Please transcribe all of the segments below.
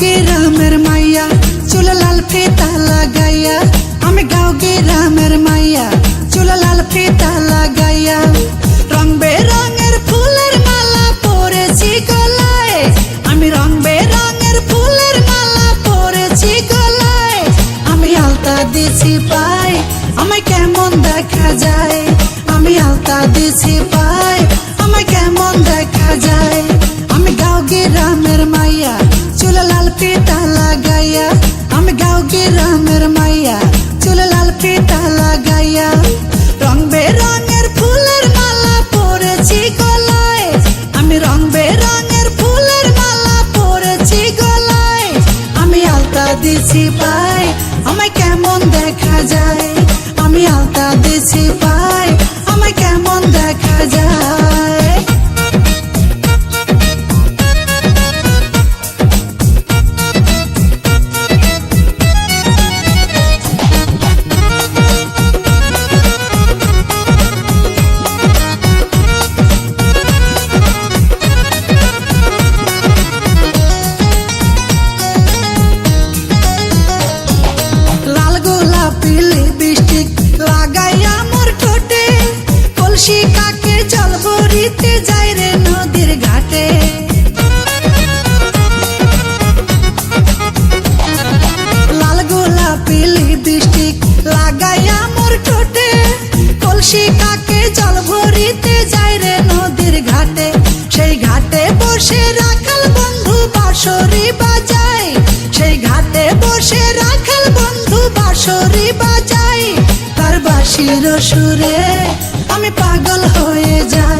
গে রামের মাইয়া চুল লাল ফেতা লাগাইয়া আমি গাও গে রামের মাইয়া চুল লাল ফেতা লাগাইয়া রং বেরঙের ফুলের মালা পরেছি গলায় আমি রং বেরঙের ফুলের মালা পরেছি গলায় আমি আলতা দিছি পাই আমায় কেমন দেখা যায় আমি আলতা দিছি পাই আমায় কেমন দেখা যায় আমি গাও গে রামের ফিতা লাগাইয়া আমি গাও গ্রামের মাইয়া চুলা লাল ফিতা লাগাইয়া রং বেরঙের ফুলের গলায় আমি বেরঙের ফুলের গলায় আমি আলতা দিছি পাই আমায় কেমন দেখা যায় আমি আলতা দিছি পাই কলসি কাকে? জল ভরিতে যাই রে নদীর ঘাটে। সেই ঘাটে বসে রাখাল বন্ধু বাঁশরি বাজায়। সেই ঘাটে বসে রাখাল বন্ধু বাঁশরি বাজায়। তার বাঁশির সুরে আমি পাগল হয়ে যাই।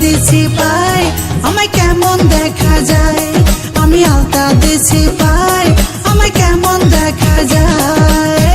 দেশে পাই আমায় কেমন দেখা যায়? আমি আলতা দেশে পাই আমায় কেমন দেখা যায়?